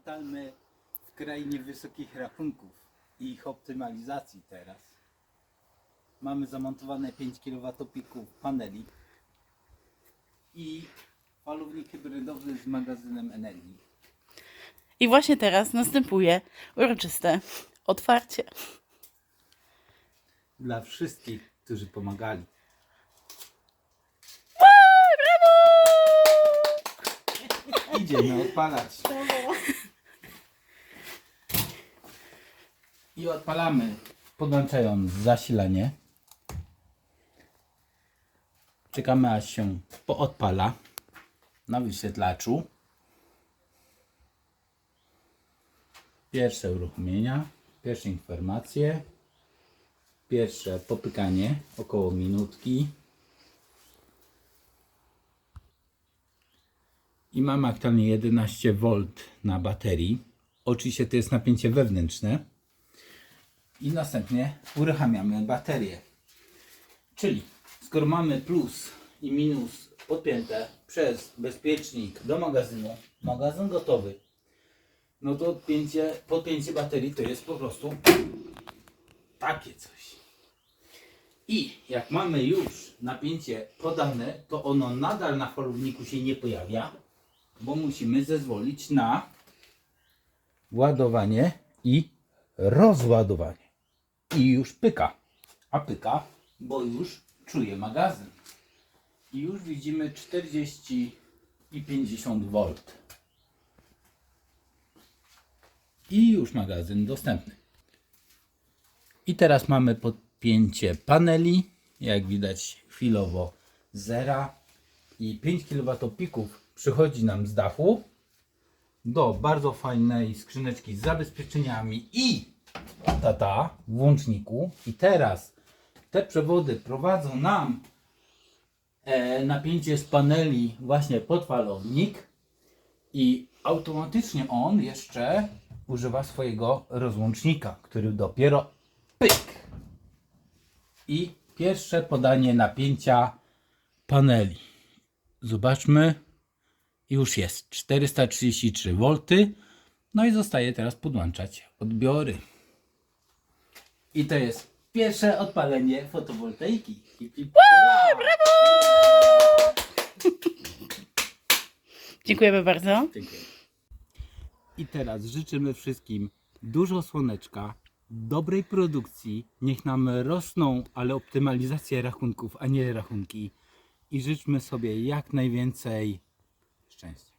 witajmy w krainie wysokich rachunków i ich optymalizacji teraz. Mamy zamontowane 5 kWp paneli i falownik hybrydowy z magazynem energii. I właśnie teraz następuje uroczyste otwarcie. Dla wszystkich, którzy pomagali. Idziemy odpalać. Odpalamy, podłączając zasilanie. Czekamy aż się poodpala na wyświetlaczu. Pierwsze uruchomienia, pierwsze informacje, pierwsze popykanie około minutki. I mamy aktualnie 11 V na baterii. Oczywiście to jest napięcie wewnętrzne. I następnie uruchamiamy baterię. Czyli skoro mamy plus i minus podpięte przez bezpiecznik do magazynu, magazyn gotowy, no to odpięcie, podpięcie baterii to jest po prostu takie coś. I jak mamy już napięcie podane, to ono nadal na falowniku się nie pojawia, bo musimy zezwolić na ładowanie i rozładowanie. I już pyka. A pyka, bo już czuje magazyn. I już widzimy 40 i 50 V. I już magazyn dostępny. I teraz mamy podpięcie paneli. Jak widać chwilowo zera i 5 kWp przychodzi nam z dachu do bardzo fajnej skrzyneczki z zabezpieczeniami i tata w włączniku. I teraz te przewody prowadzą nam e, napięcie z paneli właśnie pod falownik i automatycznie on jeszcze używa swojego rozłącznika, który dopiero pyk i pierwsze podanie napięcia paneli. Zobaczmy. Już jest 433 V. No i zostaje teraz podłączać odbiory. I to jest pierwsze odpalenie fotowoltaiki. Hip, hip, hurra! Dziękujemy bardzo. Dziękuję. I teraz życzymy wszystkim dużo słoneczka, dobrej produkcji. Niech nam rosną, ale optymalizacja rachunków, a nie rachunki. I życzmy sobie jak najwięcej szczęścia.